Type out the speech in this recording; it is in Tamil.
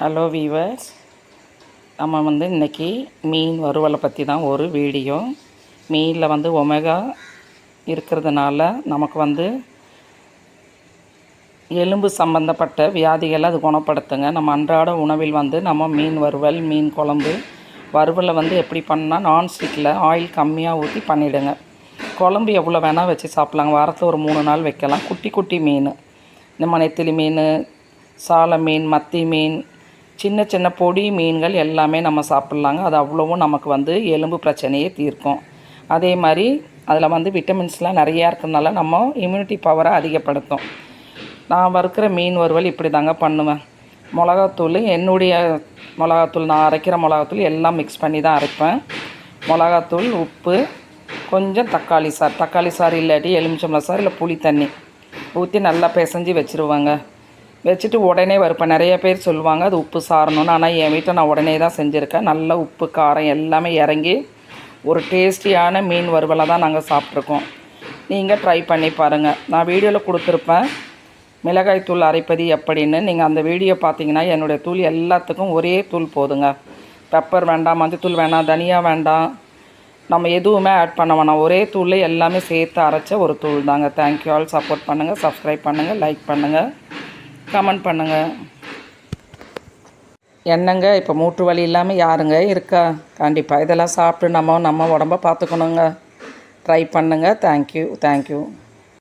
ஹலோ வீவர்ஸ் நம்ம வந்து இன்றைக்கி மீன் வறுவலை பற்றி தான் ஒரு வீடியோ மீனில் வந்து ஒமேகா இருக்கிறதுனால நமக்கு வந்து எலும்பு சம்பந்தப்பட்ட வியாதிகளை அது குணப்படுத்துங்க. நம்ம அன்றாட உணவில் வந்து நம்ம மீன் வறுவல் மீன் குழம்பு வறுவலை வந்து எப்படி பண்ணால் நான்ஸ்டிக்கில் ஆயில் கம்மியாக ஊற்றி பண்ணிவிடுங்க குழம்பு எவ்வளோ வேணால் வச்சு சாப்பிட்லாங்க. வாரத்தில் ஒரு மூணு நாள் வைக்கலாம். குட்டி குட்டி மீன். இந்த நெத்திலி மீன் சால மீன் மத்தி மீன் சின்ன சின்ன பொடி மீன்கள் எல்லாமே நம்ம சாப்பிட்லாங்க. அது அவ்வளவும் நமக்கு வந்து எலும்பு பிரச்சனையே தீர்க்கும். அதே மாதிரி அதில் வந்து விட்டமின்ஸ்லாம் நிறையா இருக்கிறதுனால நம்ம இம்யூனிட்டி பவரை அதிகப்படுத்தும். நான் வறுக்கிற மீன் வறுவல் இப்படி தாங்க பண்ணுவேன். மிளகாத்தூள் என்னுடைய மிளகாத்தூள் நான் அரைக்கிற மிளகாத்தூள் எல்லாம் மிக்ஸ் பண்ணி தான் அரைப்பேன். மிளகாத்தூள் உப்பு கொஞ்சம் தக்காளி சாறு. தக்காளி சாறு இல்லாட்டி எலுமிச்சம்பழம் சார் இல்லை புளி தண்ணி ஊற்றி நல்லா பிசைஞ்சு வச்சுருவாங்க. வச்சுட்டு உடனே வறுப்பேன். நிறைய பேர் சொல்லுவாங்க அது உப்பு சாரணும்னு. ஆனால் என் வீட்டில் நான் உடனே தான் செஞ்சுருக்கேன். நல்ல உப்பு காரம் எல்லாமே இறங்கி ஒரு டேஸ்டியான மீன் வறுவலை தான் நாங்கள் சாப்பிட்ருக்கோம். நீங்கள் ட்ரை பண்ணி பாருங்கள் நான் வீடியோவில் கொடுத்துருப்பேன் மிளகாய் தூள் அரைப்பது எப்படின்னு. நீங்கள் அந்த வீடியோ பார்த்தீங்கன்னா என்னுடைய தூள் எல்லாத்துக்கும் ஒரே தூள் போதுங்க. பெப்பர் வேண்டாம் மஞ்சத்தூள் வேண்டாம் தனியா வேண்டாம். நம்ம எதுவுமே ஆட் பண்ண வேணாம். ஒரே தூளில் எல்லாமே சேர்த்து அரைச்ச ஒரு தூள் தாங்க. தேங்க்யூ ஆல் சப்போர்ட் பண்ணுங்கள் சப்ஸ்கிரைப் பண்ணுங்கள் லைக் பண்ணுங்கள் கமெண்ட் பண்ணுங்கள் என்னங்க இப்போ மூட்டு வலி இல்லாமல் யாருங்க இருக்கா? கண்டிப்பாக இதெல்லாம் சாப்பிட்டு நம்ம நம்ம உடம்ப பார்த்துக்கணுங்க. ட்ரை பண்ணுங்கள் தேங்க்யூ தேங்க்யூ